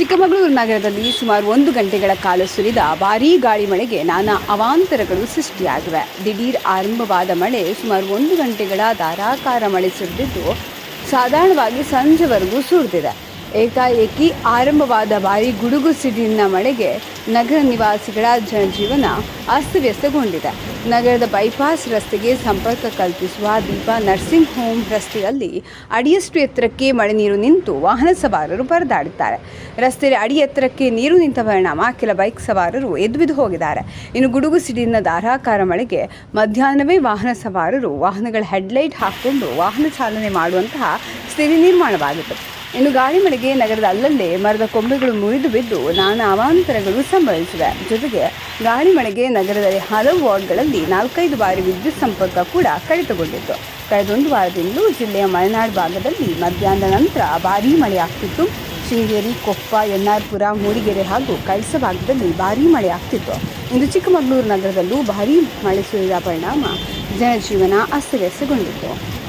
ಚಿಕ್ಕಮಗಳೂರು ನಗರದಲ್ಲಿ ಸುಮಾರು ಒಂದು ಗಂಟೆಗಳ ಕಾಲ ಸುರಿದ ಭಾರೀ ಗಾಳಿ ಮಳೆಗೆ ನಾನಾ ಅವಾಂತರಗಳು ಸೃಷ್ಟಿಯಾಗಿವೆ. ದಿಢೀರ್ ಆರಂಭವಾದ ಮಳೆ ಸುಮಾರು ಒಂದು ಗಂಟೆಗಳ ಧಾರಾಕಾರ ಮಳೆ ಸುರಿದಿದ್ದು, ಸಾಧಾರಣವಾಗಿ ಸಂಜೆವರೆಗೂ ಸುರಿದಿದೆ. ಏಕಾಏಕಿ ಆರಂಭವಾದ ಭಾರಿ ಗುಡುಗು ಸಿಡಿಲಿನ ಮಳೆಗೆ ನಗರ ನಿವಾಸಿಗಳ ಜನಜೀವನ ಅಸ್ತವ್ಯಸ್ತಗೊಂಡಿದೆ. ನಗರದ ಬೈಪಾಸ್ ರಸ್ತೆಗೆ ಸಂಪರ್ಕ ಕಲ್ಪಿಸುವ ದೀಪ ನರ್ಸಿಂಗ್ ಹೋಮ್ ರಸ್ತೆಯಲ್ಲಿ ಅಡಿಯಷ್ಟು ಎತ್ತರಕ್ಕೆ ಮಳೆ ನೀರು ನಿಂತು ವಾಹನ ಸವಾರರು ಪರದಾಡುತ್ತಾರೆ. ರಸ್ತೆಯ ಅಡಿ ಎತ್ತರಕ್ಕೆ ನೀರು ನಿಂತ ಪರಿಣಾಮ ಕೆಲ ಬೈಕ್ ಸವಾರರು ಎದ್ದುಬಿದ್ದು ಹೋಗಿದ್ದಾರೆ. ಇನ್ನು ಗುಡುಗು ಸಿಡಿಲಿನ ಧಾರಾಕಾರ ಮಳೆಗೆ ಮಧ್ಯಾಹ್ನವೇ ವಾಹನ ಸವಾರರು ವಾಹನಗಳ ಹೆಡ್ಲೈಟ್ ಹಾಕಿಕೊಂಡು ವಾಹನ ಚಾಲನೆ ಮಾಡುವಂತಹ ಸ್ಥಿತಿ ನಿರ್ಮಾಣವಾಗಿತ್ತು. ಇನ್ನು ಗಾಳಿ ಮಳೆಗೆ ನಗರದ ಅಲ್ಲಲ್ಲೇ ಮರದ ಕೊಂಬೆಗಳು ಮುರಿದು ಬಿದ್ದು ನಾನಾ ಅವಾಂತರಗಳು ಸಂಭವಿಸಿವೆ. ಜೊತೆಗೆ ಗಾಳಿ ಮಳೆಗೆ ನಗರದಲ್ಲಿ ಹಲವು ವಾರ್ಡ್ಗಳಲ್ಲಿ ನಾಲ್ಕೈದು ಬಾರಿ ವಿದ್ಯುತ್ ಸಂಪರ್ಕ ಕೂಡ ಕಡಿತಗೊಂಡಿತ್ತು. ಕಳೆದೊಂದು ವಾರದಿಂದಲೂ ಜಿಲ್ಲೆಯ ಮಲೆನಾಡು ಭಾಗದಲ್ಲಿ ಮಧ್ಯಾಹ್ನದ ನಂತರ ಭಾರೀ ಮಳೆಯಾಗ್ತಿತ್ತು. ಶೃಂಗೇರಿ, ಕೊಪ್ಪ, ಎನ್ನಾರ್ಪುರ, ಮೂಡಿಗೆರೆ ಹಾಗೂ ಕಳಸ ಭಾಗದಲ್ಲಿ ಭಾರೀ ಮಳೆ ಆಗ್ತಿತ್ತು ಇಂದು ಚಿಕ್ಕಮಗಳೂರು ನಗರದಲ್ಲೂ ಭಾರೀ ಮಳೆ ಸುರಿದ ಪರಿಣಾಮ ಜನಜೀವನ ಅಸ್ತವ್ಯಸ್ತಗೊಂಡಿತ್ತು.